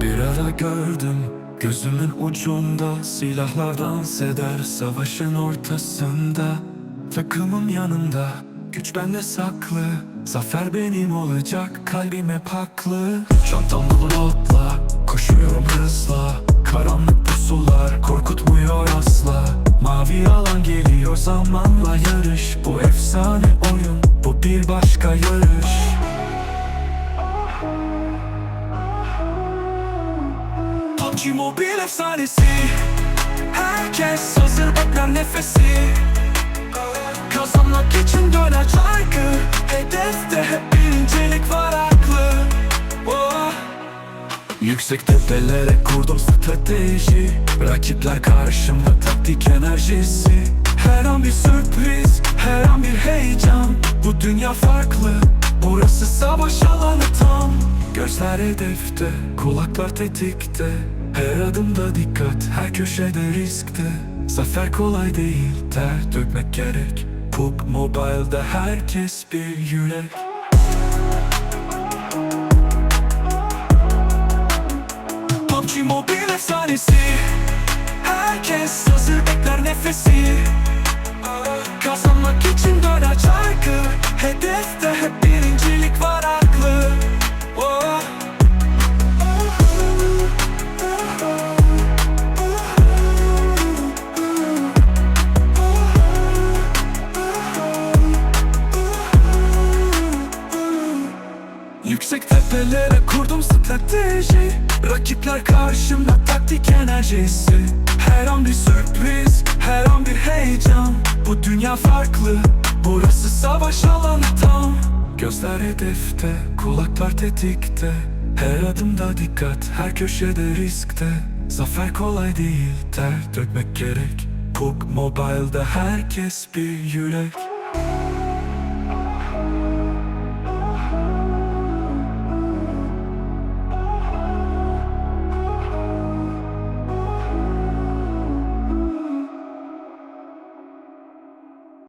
Bir ara gördüm gözümün ucunda Silahlardan seder savaşın ortasında. Takımım yanımda güç bende saklı. Zafer benim olacak kalbim hep haklı. Çantam dolu notla koşuyorum hızla. Karanlık pusular korkutmuyor asla. Mavi alan geliyor zamanla yarış. Bu efsane oyun bu bir başka yarış PUBG Mobile efsanesi. Herkes hazır bekler nefesi. Kazanmak için döner çarkı. Hedefte hep birincilik var aklı. Oh. Yüksek tepelere kurdum strateji. Rakipler karşımda taktik enerjisi. Her an bir sürpriz, her an bir heyecan. Bu dünya farklı, burası savaş alanı tam. Gözler hedefte, kulaklar tetikte Her adımda dikkat, her köşede riskte. Zafer kolay değil, ter dökmek gerek. PUBG Mobile'da herkes bir yürek. PUBG Mobile efsanesi. Herkes hazır bekler nefesi. Kazanmak Yüksek tepelere kurdum strateji. Rakipler karşımda taktik enerjisi. Her an bir sürpriz, her an bir heyecan. Bu dünya farklı, burası savaş alanı tam. Gözler hedefte, kulaklar tetikte. Her adımda dikkat, her köşede riskte. Zafer kolay değil, ter dökmek gerek. PUBG Mobile'da herkes bir yürek